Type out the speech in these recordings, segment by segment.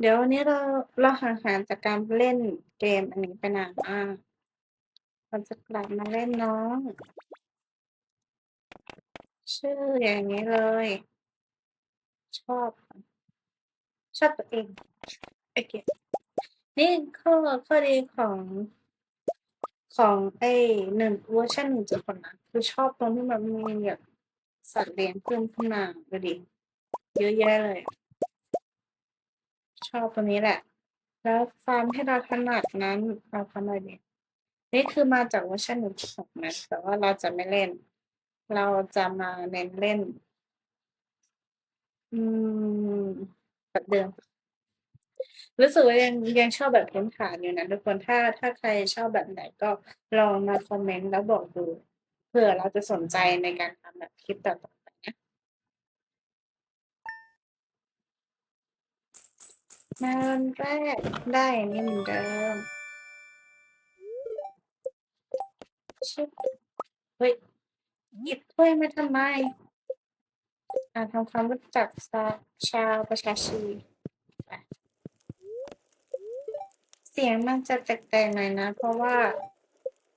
เดี๋ยววันนี้เราเราห่างหายจากการเล่นเกมอันนี้ไปนานมากเราจะกลับมาเล่นน้อง ชื่ออย่างงี้เลย ชอบ ชอบตัวเองโอเคนี่ข้อข้อดีของของไอ้1เวอร์ชัน1.6นะคือชอบตรงที่มันมีแบบสัตว์เลี้ยงเพิ่มขึ้นมาดูดิเยอะแยะเลย ชอบตรงนี้แหละ แล้วฟาร์มให้เราถนัดนั้นเราทำอะไรดีนี่คือมาจากเวอร์ชัน1.6นะแต่ว่าเราจะไม่เล่น เราจะมาเน้นเล่น อืมแบบเดิมรู้สึกว่ายังยังชอบแบบพื้นฐานอยู่นะทุกคนถ้าถ้าใครชอบแบบไหนก็ลองมาคอมเมนต์แล้วบอกดูเผื่อเราจะสนใจในการทำแบบคลิปต่อๆ ไปนาวันแรกได้นี่เหมือนเดิมชึบเฮ้ยหยิบถ้วยมาทำไม?อ่าทำความรู้จักซาชาวประชาชี เสียงมันจะแปลกๆหน่อยนะ เพราะว่า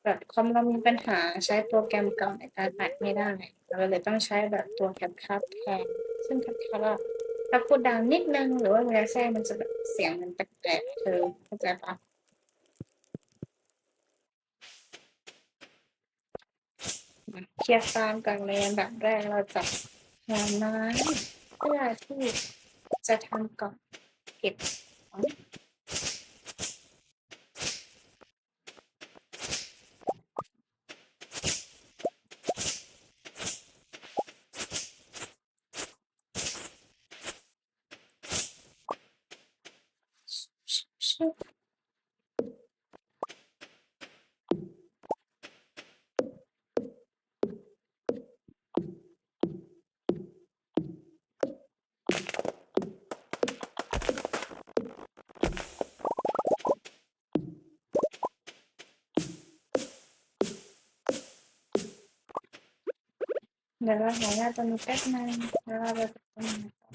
แบบคอมเรามีปัญหาใช้โปรแกรมเก่าในการอัดไม่ได้ เราเลยต้องใช้แบบตัว CapCut แทน ซึ่ง CapCut อะ ถ้าพูดดังนิดนึงหรือว่ามีอะไรแทรกมันจะแบบเสียงมันแปลกๆเธอเข้าใจปะ?เคลียร์ฟาร์มก่อนเลยอันดับแรกเราจะหาไม้เพื่อที่จะทำกล่องเก็บของ เดี๋ยวเราหาหญ้าตรงนี้แป๊บนึงแล้วเราไปตรงนี้ต่อ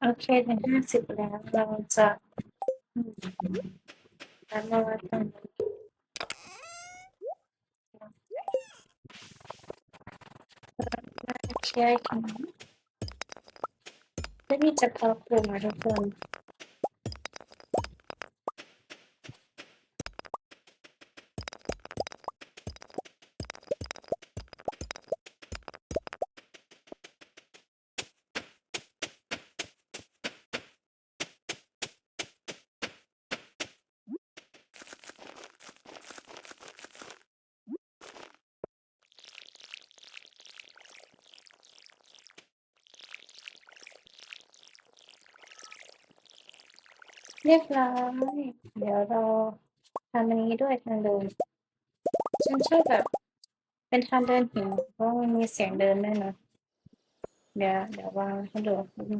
โอเคถึง50แล้วเราจะแล้วเรามาตรงนี้ เราจะเคลียร์หินเพื่มีจะเพาะปลูกอะทุกคน เรียบร้อยเดี๋ยวเราทำอันนี้ด้วยทางเดินฉันชอบแบบ เป็นทางเดินหินเพราะมันมีเสียงเดินด้วยนะเดี๋ยวเดี๋ยววางให้ดูนี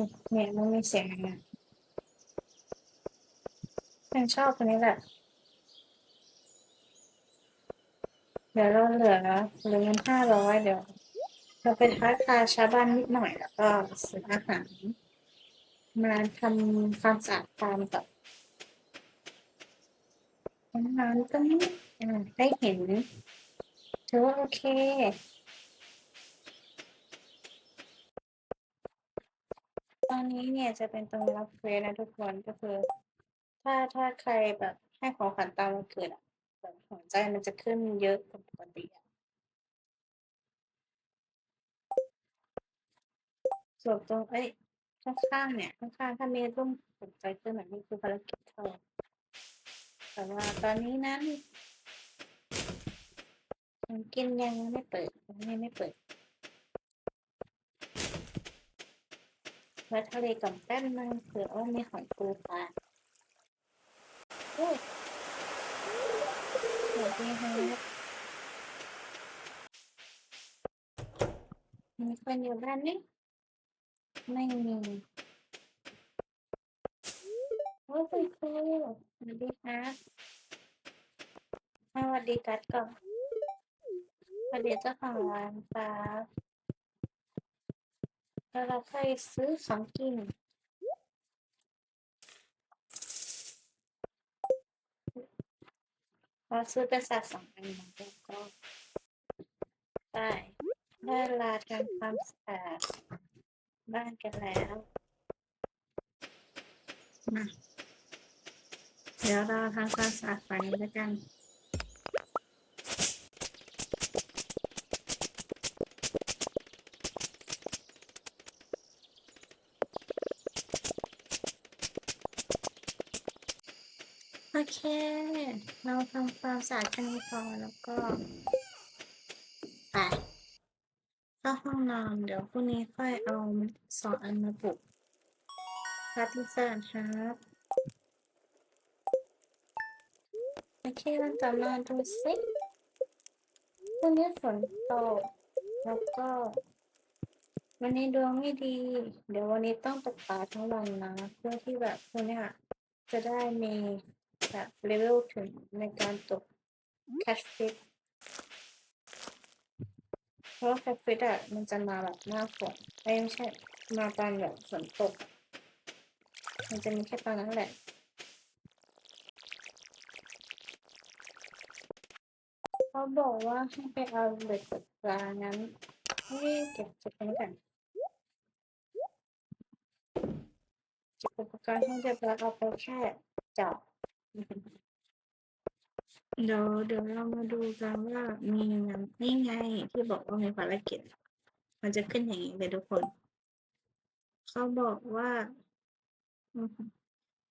่เนี่ยมันมีเสียงอย่างเงี้ยฉันชอบตรงนี้แหละ เดี๋ยวเราเหลือเหลือเงิน500เดี๋ยว เราไปทักทายชาวบ้านนิดหน่อยแล้วก็ซื้ออาหาร มาทำความสะอาดฟาร์มก่อนอาหารตรงนี้อาได้เหินถือว่าโอเคตอนนี้เนี่ยจะเป็นตรงรับเควสนะทุกคนก็คือ ถ้าถ้าใครแบบให้ของขวัญตอนวันเกิดอะ หัวใจมันจะขึ้นเยอะกว่าปกติส่วนตรงเอ๊ยข้างๆเนี่ย ข้างๆถ้าเมีรูปหัวใจขึ้นแบบนี้คือภารกิจเข้าแต่ว่าตอนนี้นั้นของกินยังไม่เปิดยังไม่ไม่เปิดแวะทะเลก่อนแป๊บนึ่งเผื่อว่ามีหอยปูปลาโอ้! วัสดีครับมีคนอยู่บ้านไหมไม่มีโอ้ยคุณครูสวัสดีครับสวัสดีกัดก่อนสวัสดีเจ้าของร้านครับแล้วเราค่อยซื้อของกิน เราซื้อเป็นสัตว์สองอันมาแล้วก็ได้ได้เวลาทำความสะอาดบ้านกันแล้วมาเดี๋ยวเราทำความสะอาดฝั่งนี้แล้วกัน โอเค เราทำความสะอาดแค่นี้พอแล้วก็ไปเข้าห้องนอนเดี๋ยวพรุ่งนี้ค่อยเอาสองอันมาปลุกครับพี่สานครับโอเคเราจะมาดูสิพรุ่งนี้ฝนตก แล้วก็ วันนี้ดวงไม่ดี เดี๋ยววันนี้ต้องตกปลาทั้งวันนะ เพื่อที่แบบพวกนี้จะได้มี แบบเลเวลถึงในการตกแคชฟิตเพราะว่าแคชฟิตอะมันจะมาแบบหน้าฝนเอ้ยไม่ใช่มาตอนแบบฝนตก มันจะมีแค่ตอนนั้นแหละเขาบอกว่าให้ไปเอาเบ็ดตกปลานั้นนี่เก็บเก็บไปก่อนเก็บอุปกรณ์ให้เรียบร้อยเอาไปแค่จับ เดี๋ยวเดี๋ยวเรามาดูกันว่ามีงานนี่ไงที่บอกว่ามีภารกิจ มันจะขึ้นอย่างนี้เลยทุกคน เขาบอกว่า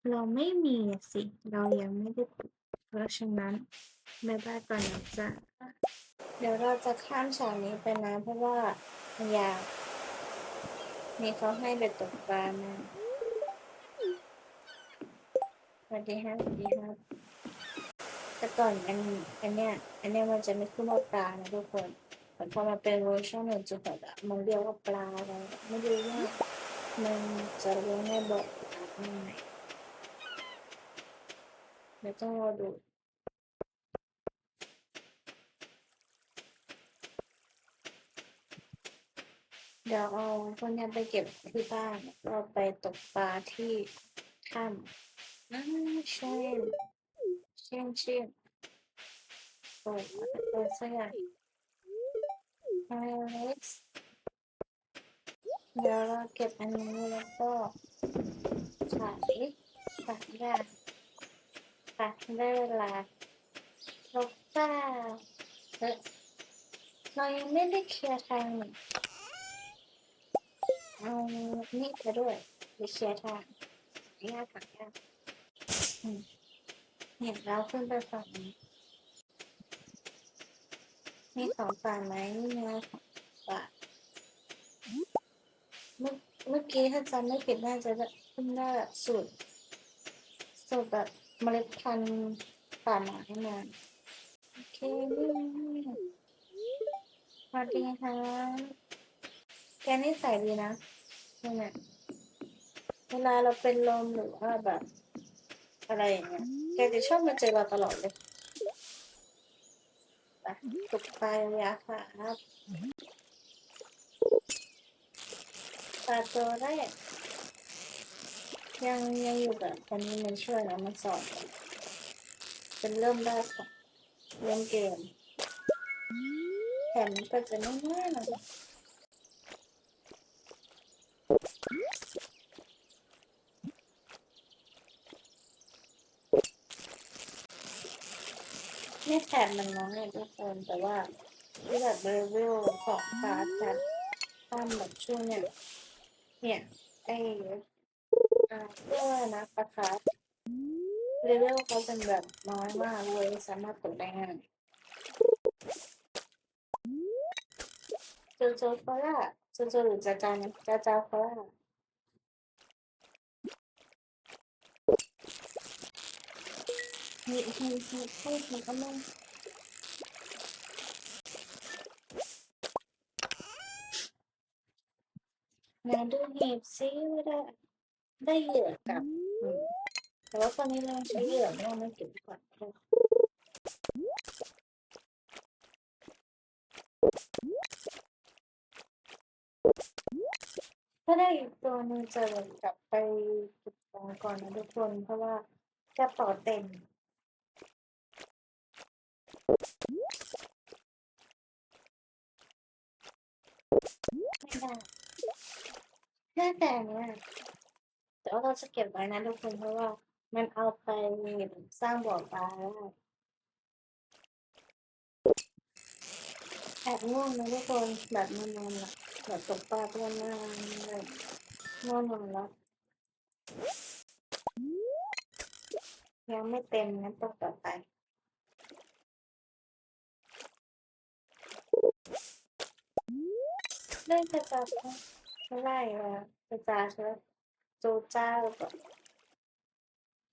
เราไม่มีสิ เรายังไม่ได้ปลุกเพราะฉะนั้นบ๊ายบายก่อนนะจ๊ะเดี๋ยวเราจะข้ามฉากนี้ไปนะเพราะว่ามันยาวมีเขาให้เบ็ดตกปลานะ วัสดีครับสวัสดีครับ แต่ก่อนอันอันเนี้ยอันเนี้ยมันจะไม่ขึ้นว่าปลานะทุกคนแต่พอมาเป็นเวอร์ชันหนึ่งจุดหกอะมันเรียกว่าปลาอะไรไม่รู้ว่ามันจะเลี้ยงในบ่อปลายังไงเดี๋ยวต้องรอดูเดี๋ยวเอาพวกนี้ไปเก็บที่บ้านแล้วไปตกปลาที่ถ้ำ อ่าเช่นเช่นเช่นโอ้ตัวเสื้ออเล็กเดี๋ยวเราเก็บอันนี้แล้วก็ขายขายยาขายได้เวลาตกปลาเฮ้ยเรายังไม่ได้เคลียร์ทางนี่เอานี่ไปด้วยไปเคลียร์ทางยากค่ะยาก อืมเนี่ยเราขึ้นไปฝั่งนี้มีสองฝั่งไหมนี่ไงสองฝั่งเมื่อเมื่อกี้ถ้าจำไม่ผิดน่าจะได้ขึ้นได้แบบสูตรสูตรแบบเมล็ดพันธุ์ป่าไม้มาโอเคนี่สวัสดีค่ะแกนี่ใส่ดีนะนั่นแหละเวลาเราเป็นลมหรือว่าแบบ อะไรอย่างเงี้ยแกจะชอบมาเจอเราตลอดเลยไปตกปลายาค่ะครับปลาตัวแรกยังยังอยู่แบบตอนนี้มันช่วยแล้วมันสอนเป็นเริ่มแรกของเล่นเกมแถมมันก็จะไม่ง่ายหน่อย ไม่แถบมันน้อยอะทุกคนแต่ว่าที่แบบเลเวลของฟาสจัดทำแบบช่วงเนี้ยเนี่ยไอ้อ่าเรียกว่านะประคับเลเวลเขาเป็นแบบน้อยมากเลยสามารถตกได้ง่ายโจโจฟาร่าโจโจหรือจาจานะจาจาฟาร่า มีมีมีให้มีก็ไมงานดูหีบซิว่าได้ได้เหยื่อกับแต่ว่าตอนนี้เราใช้เหยื่อเราไม่เก็บก่อนถ้าได้อีกตัวนึงจะกลับไปจุดบขงก่อนนะทุกคน เพราะว่าจะต่อเต็ม ไม่ได้แค่แต่เนี้ยแต่ว่าเราจะเก็บไว้นะทุกคนเพราะว่า มันเอาไปสร้างบ่อปลาได้แอบง่วงนะทุกคนแบบนอนๆหลับแบบตกปลาเพื่อนมากแบบง่วงนอนแล้วยังไม่เต็มงั้นตกต่อไป เล่นกระจาไม่ไล่ละกระจาใช่ไหมโจจ้าแบบ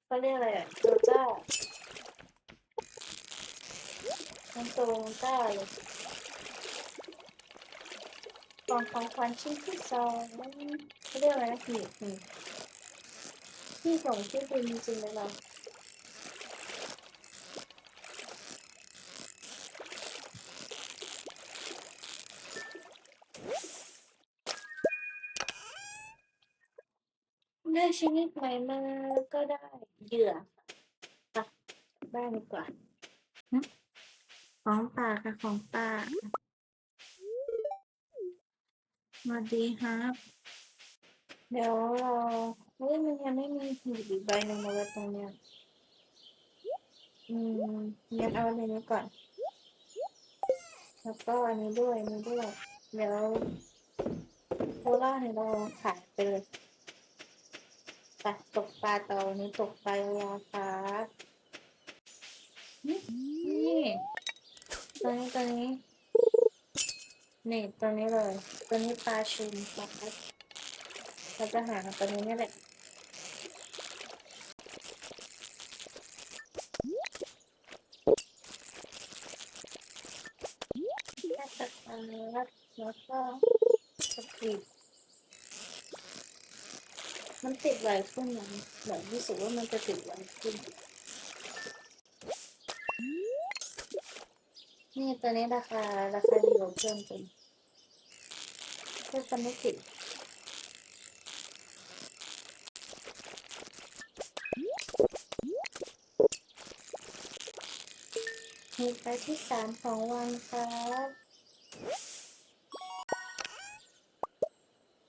เขาเรียกอะไรอะโจจ้ามันโจจ้าเลยของของขวัญชิ้นที่สองเขาเรียกอะไรนะหีบหีบที่ส่งที่คุณจริงๆเลยเรา ได้ชนิดใหม่มาก็ได้เหยื่อค่ะไปบ้านดีกว่านะของป่าค่ะของป่าสวัสดีครับ เดี๋ยวเราเฮ้ยมันยังไม่มีหีบอีกใบหนึ่งมาไว้ตรงเนี้ยอืมงั้นเอาอันนี้ก่อน แล้วก็อันนี้ด้วยอันนี้ด้วย เดี๋ยวโคล่าเนี่ยเราขายไปเลย ไปตกปลาต่อวันนี้ตกปลายาครับนี่ตัวนี้ตัวนี้นี่ตัวนี้เลย ตัวนี้ปลาชุมปลาเราจะหาตัวนี้นี่แหละแค่ตัดอันนี้แล้วแล้วก็สปีด มันติดไวขึ้นนะแบบรู้สึกว่ามันจะติดไวขึ้น นี่ตัวนี้ราคาราคาดีกว่าเพื่อนจริงเพื่อนจะไม่ติดมีไปที่สามของวันครับ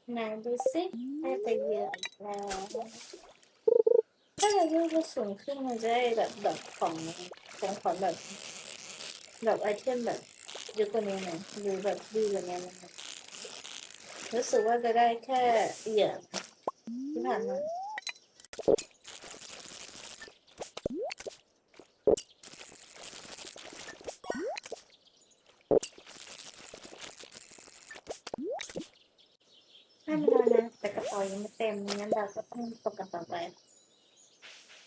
ไหนดูสิน่าจะเหยื่อะแล้วถ้าเราเลือกสูงขึ้นมันจะได้แบบแบบของของขวัญแบบ แบบไอเทมแบบเยอะกว่านี้หน่อยหรือแบบดีกว่านี้นะรู้สึกว่าจะได้แค่เหยื่อที่ผ่านมา ให้มันแล้วนะแต่กระเป๋ายังไม่เต็มงั้นเราก็ต้องตกกระเป๋าไป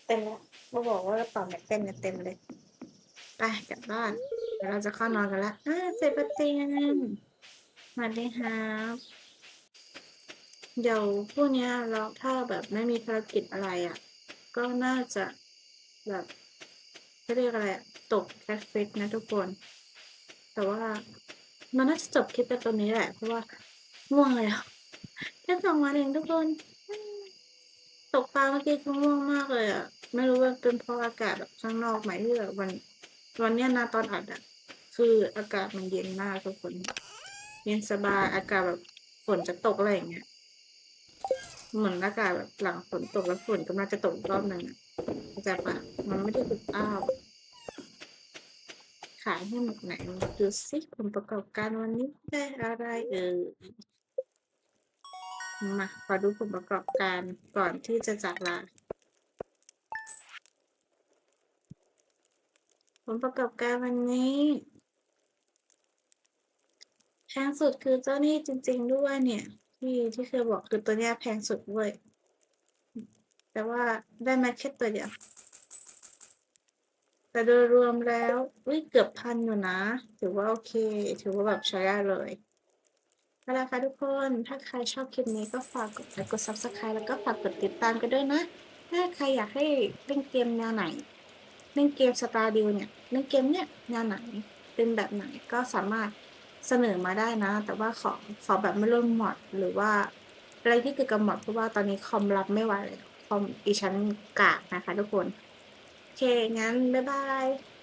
เต็มแล้วมาบอกว่ากระเป๋าไม่เต็มเนี่ยเต็มเลยไปกลับบ้านเดี๋ยวเราจะเข้านอนกันละอ่าเสร็จประเตียนสวัสดีครับเดี๋ยวพวกเนี้ยเราถ้าแบบไม่มีภารกิจอะไรอะ ก็น่าจะแบบเขาเรียกอะไรตกแคทฟิกนะทุกคน แต่ว่ามันน่าจะจบคลิปไปตรงนี้แหละ เพราะว่าง่วงเลยอะ แค่สองวันเองทุกคน ตกปลาเมื่อกี้คือง่วงมากเลยอะ ไม่รู้ว่าเป็นเพราะอากาศแบบข้างนอกไหมที่แบบวันวันเนี้ยนะตอนอัดอะ คืออากาศมันเย็นมากทุกคน เย็นสบายอากาศแบบฝนจะตกอะไรอย่างเงี้ยเหมือนอากาศแบบหลังฝนตกแล้วฝนกำลังจะตกอีกรอบหนึ่งอะเข้าใจปะมันไม่ได้อุบอ้าวขายให้หมดไหนดูสิผลประกอบการวันนี้ได้อะไรเอ่ย มาขอดูผลประกอบการก่อนที่จะจากลาผลประกอบการวันนี้แพงสุดคือเจ้านี่จริง ๆ ด้วยเนี่ย ที่ที่เคยบอกคือตัวเนี้ยแพงสุดด้วย แต่ว่าได้มาแค่ตัวเดียว แต่โดยรวมแล้วเกือบพันอยู่นะ ถือว่าโอเค ถือว่าแบบใช้ได้เลย เอาล่ะค่ะทุกคน ถ้าใครชอบคลิปนี้ก็ฝากกดไลค์กด Subscribe แล้วก็ฝากกดติดตามกันด้วยนะ ถ้าใครอยากให้เล่นเกมแนวไหน เล่นเกม Stardew เนี่ย เล่นเกมเนี่ยแนวไหน เป็นแบบไหนก็สามารถเสนอมาได้นะ แต่ว่าขอขอแบบไม่ร่วม mod หรือว่าอะไรที่เกี่ยวกับ mod เพราะว่าตอนนี้คอมรับไม่ไหวแล้วคอมดิฉันกากนะคะทุกคน โอเค งั้น บ๊ายบาย